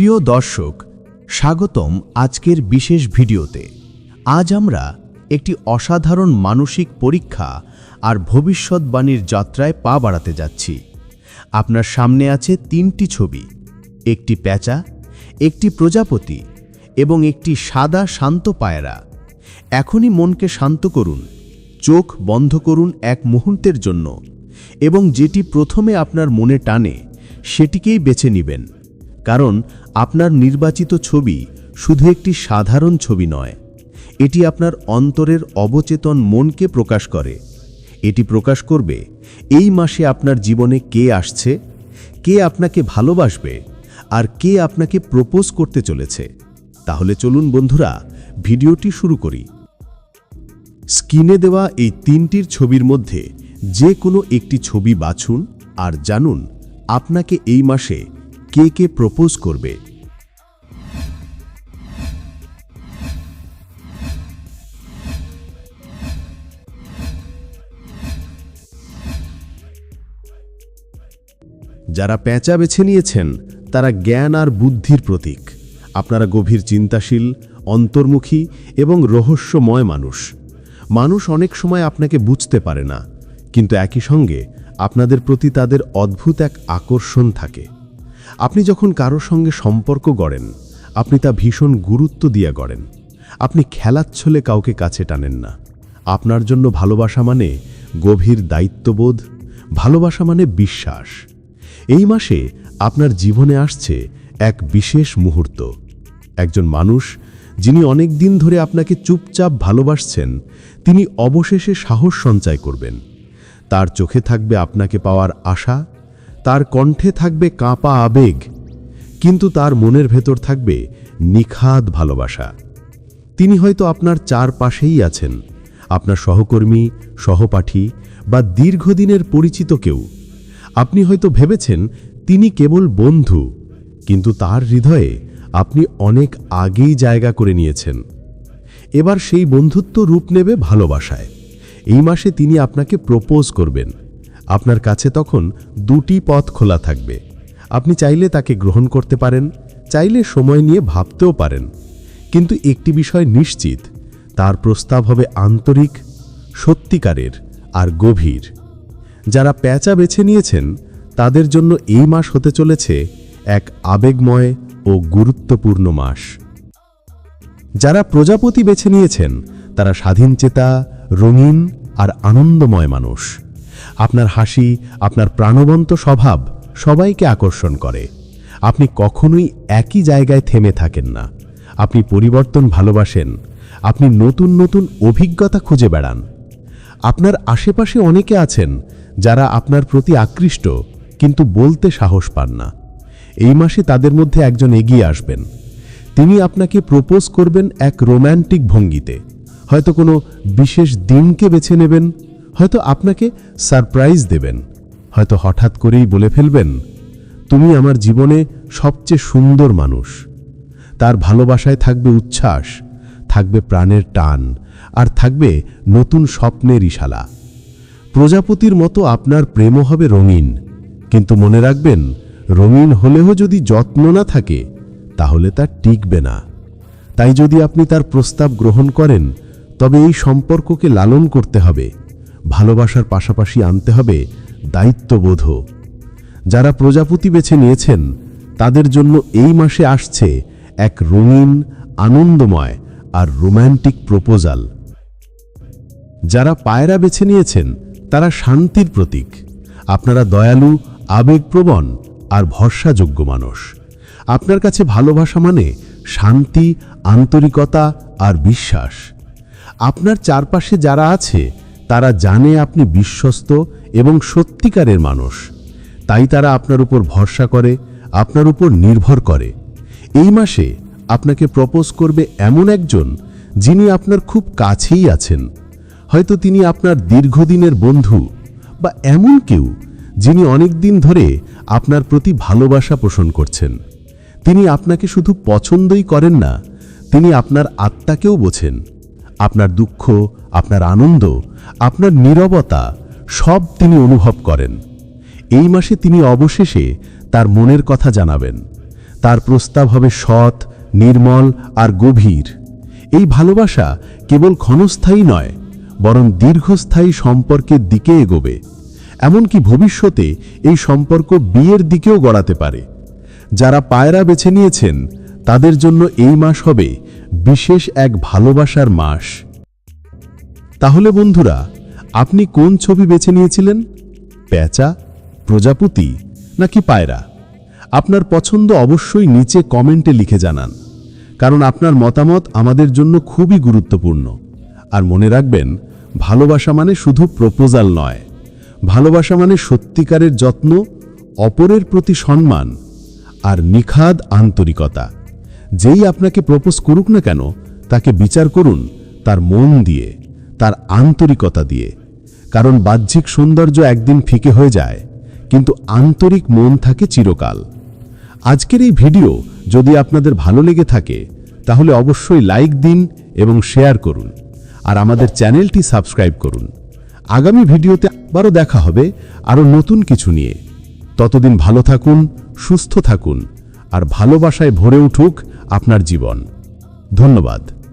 প্রিয় দর্শক, স্বাগতম আজকের বিশেষ ভিডিওতে। আজ আমরা একটি অসাধারণ মানসিক পরীক্ষা আর ভবিষ্যৎবাণীর যাত্রায় পা বাড়াতে যাচ্ছি। আপনার সামনে আছে তিনটি ছবি, একটি প্যাঁচা, একটি প্রজাপতি এবং একটি সাদা শান্ত পায়রা। এখনই মনকে শান্ত করুন, চোখ বন্ধ করুন এক মুহূর্তের জন্য এবং যেটি প্রথমে আপনার মনে টানে, সেটিকেই বেছে নেবেন। কারণ আপনার নির্বাচিত ছবি শুধু একটি সাধারণ ছবি নয়, এটি আপনার অন্তরের অবচেতন মনকে প্রকাশ করে। এটি প্রকাশ করবে এই মাসে আপনার জীবনে কে আসছে, কে আপনাকে ভালোবাসবে আর কে আপনাকে প্রপোজ করতে চলেছে। তাহলে চলুন বন্ধুরা, ভিডিওটি শুরু করি। স্ক্রিনে দেওয়া এই তিনটির ছবির মধ্যে যে কোনো একটি ছবি বাছুন আর জানুন, আপনাকে এই মাসে কে কে প্রপোজ করবে? যারা পেঁচা বেছে নিয়েছেন, তারা জ্ঞান আর বুদ্ধির প্রতীক। আপনারা গভীর চিন্তাশীল, অন্তর্মুখী এবং রহস্যময় মানুষ। মানুষ অনেক সময় আপনাকে বুঝতে পারে না, কিন্তু একই সঙ্গে আপনাদের প্রতি তাদের অদ্ভুত এক আকর্ষণ থাকে। আপনি যখন কারোর সঙ্গে সম্পর্ক গড়েন, আপনি তা ভীষণ গুরুত্ব দিয়ে গড়েন। আপনি খেলাচ্ছলে কাউকে কাছে টানেন না। আপনার জন্য ভালোবাসা মানে গভীর দায়িত্ববোধ, ভালোবাসা মানে বিশ্বাস। এই মাসে আপনার জীবনে আসছে এক বিশেষ মুহূর্ত। একজন মানুষ যিনি অনেক দিন ধরে আপনাকে চুপচাপ ভালোবাসছেন, তিনি অবশেষে সাহস সঞ্চয় করবেন। তার চোখে থাকবে আপনাকে পাওয়ার আশা তার কণ্ঠে থাকবে কাঁপা আবেগ, কিন্তু তার মনের ভেতর থাকবে নিখাদ ভালোবাসা। তিনি হয়তো আপনার চারপাশেই আছেন, আপনার সহকর্মী, সহপাঠী বা দীর্ঘদিনের পরিচিত কেউ। আপনি হয়তো ভেবেছেন তিনি কেবল বন্ধু, কিন্তু তার হৃদয়ে আপনি অনেক আগেই জায়গা করে নিয়েছেন। এবার সেই বন্ধুত্ব রূপ নেবে ভালোবাসায়। এই মাসে তিনি আপনাকে প্রপোজ করবেন। আপনার কাছে তখন দুটি পথ খোলা থাকবে। আপনি চাইলে তাকে গ্রহণ করতে পারেন, চাইলে সময় নিয়ে ভাবতেও পারেন। কিন্তু একটি বিষয় নিশ্চিত, তার প্রস্তাব হবে আন্তরিক, সত্যিকারের আর গভীর। যারা প্যাঁচা বেছে নিয়েছেন, তাদের জন্য এই মাস হতে চলেছে এক আবেগময় ও গুরুত্বপূর্ণ মাস। যারা প্রজাপতি বেছে নিয়েছেন, তারা স্বাধীনচেতা, রঙিন আর আনন্দময় মানুষ। আপনার হাসি, আপনার প্রাণবন্ত স্বভাব সবাইকে আকর্ষণ করে। আপনি কখনোই একই জায়গায় থেমে থাকেন না। আপনি পরিবর্তন ভালোবাসেন। আপনি নতুন নতুন অভিজ্ঞতা খুঁজে বেড়ান। আপনার আশেপাশে অনেকে আছেন যারা আপনার প্রতি আকৃষ্ট কিন্তু বলতে সাহস পান না। এই মাসে তাদের মধ্যে একজন এগিয়ে আসবেন। তিনি আপনাকে প্রপোজ করবেন এক রোম্যান্টিক ভঙ্গিতে। হয়তো কোনো বিশেষ দিনকে বেছে নেবেন হয়তো আপনাকে সারপ্রাইজ দেবেন। হয়তো হঠাৎ করেই বলে ফেলবেন, তুমি আমার জীবনে সবচেয়ে সুন্দর মানুষ। তার ভালোবাসায় থাকবে উচ্ছ্বাস, থাকবে প্রাণের টান, আর থাকবে নতুন স্বপ্নের ইশালা। প্রজাপতির মতো আপনার প্রেমও হবে রঙিন, কিন্তু মনে রাখবেন, রঙিন হলেও যদি যত্ন না থাকে, তাহলে তা টিকবে না। তাই যদি আপনি তার প্রস্তাব গ্রহণ করেন, তবে এই সম্পর্ককে লালন করতে হবে। ভালোবাসার পাশাপাশি আনতে হবে দায়িত্ববোধ। যারা প্রজাপতি বেছে নিয়েছেন, তাদের জন্য এই মাসে আসছে এক রঙিন, আনন্দময় আর রোম্যান্টিক প্রপোজাল। যারা পায়রা বেছে নিয়েছেন, তারা শান্তির প্রতীক। আপনারা দয়ালু, আবেগপ্রবণ আর ভরসাযোগ্য মানুষ। আপনার কাছে ভালোবাসা মানে শান্তি, আন্তরিকতা আর বিশ্বাস। আপনার চারপাশে যারা আছে তারা জানে আপনি বিশ্বস্ত এবং সত্যিকারের মানুষ। তাই তারা আপনার উপর ভরসা করে, আপনার উপর নির্ভর করে। এই মাসে আপনাকে প্রপোজ করবে এমন একজন যিনি আপনার খুব কাছেই আছেন। হয়তো তিনি আপনার দীর্ঘদিনের বন্ধু বা এমন কেউ যিনি অনেক দিন ধরে আপনার প্রতি ভালোবাসা পোষণ করছেন। তিনি আপনাকে শুধু পছন্দই করেন না, তিনি আপনার আত্মাকেও বোঝেন। আপনার দুঃখ, আপনার আনন্দ আপনার নীরবতা সব তিনি অনুভব করেন। এই মাসে তিনি অবশেষে তার মনের কথা জানাবেন। তার প্রস্তাব হবে সৎ, নির্মল আর গভীর। এই ভালোবাসা কেবল ক্ষণস্থায়ী নয়, বরং দীর্ঘস্থায়ী সম্পর্কের দিকে এগোবে। এমনকি ভবিষ্যতে এই সম্পর্ক বিয়ের দিকেও গড়াতে পারে। যারা পায়রা বেছে নিয়েছেন, তাদের জন্য এই মাস হবে বিশেষ এক ভালোবাসার মাস। তাহলে বন্ধুরা, আপনি কোন ছবি বেছে নিয়েছিলেন? পেঁচা প্রজাপতি নাকি পায়রা? আপনার পছন্দ অবশ্যই নিচে কমেন্টে লিখে জানান, কারণ আপনার মতামত আমাদের জন্য খুবই গুরুত্বপূর্ণ। আর মনে রাখবেন, ভালোবাসা মানে শুধু প্রপোজাল নয়, ভালোবাসা মানে সত্যিকারের যত্ন, অপরের প্রতি সম্মান আর নিখাদ আন্তরিকতা। যেই আপনাকে প্রপোজ করুক না কেন, তাকে বিচার করুন তার মন দিয়ে। তার আন্তরিকতা দিয়ে। কারণ বাহ্যিক সৌন্দর্য একদিন ফিকে হয়ে যায়, কিন্তু আন্তরিক মন থাকে চিরকাল। আজকের এই ভিডিও যদি আপনাদের ভালো লেগে থাকে, তাহলে অবশ্যই লাইক দিন এবং শেয়ার করুন, আর আমাদের চ্যানেলটি সাবস্ক্রাইব করুন। আগামী ভিডিওতে আবারও দেখা হবে আরও নতুন কিছু নিয়ে। ততদিন ভালো থাকুন, সুস্থ থাকুন, আর ভালোবাসায় ভরে উঠুক আপনার জীবন। ধন্যবাদ।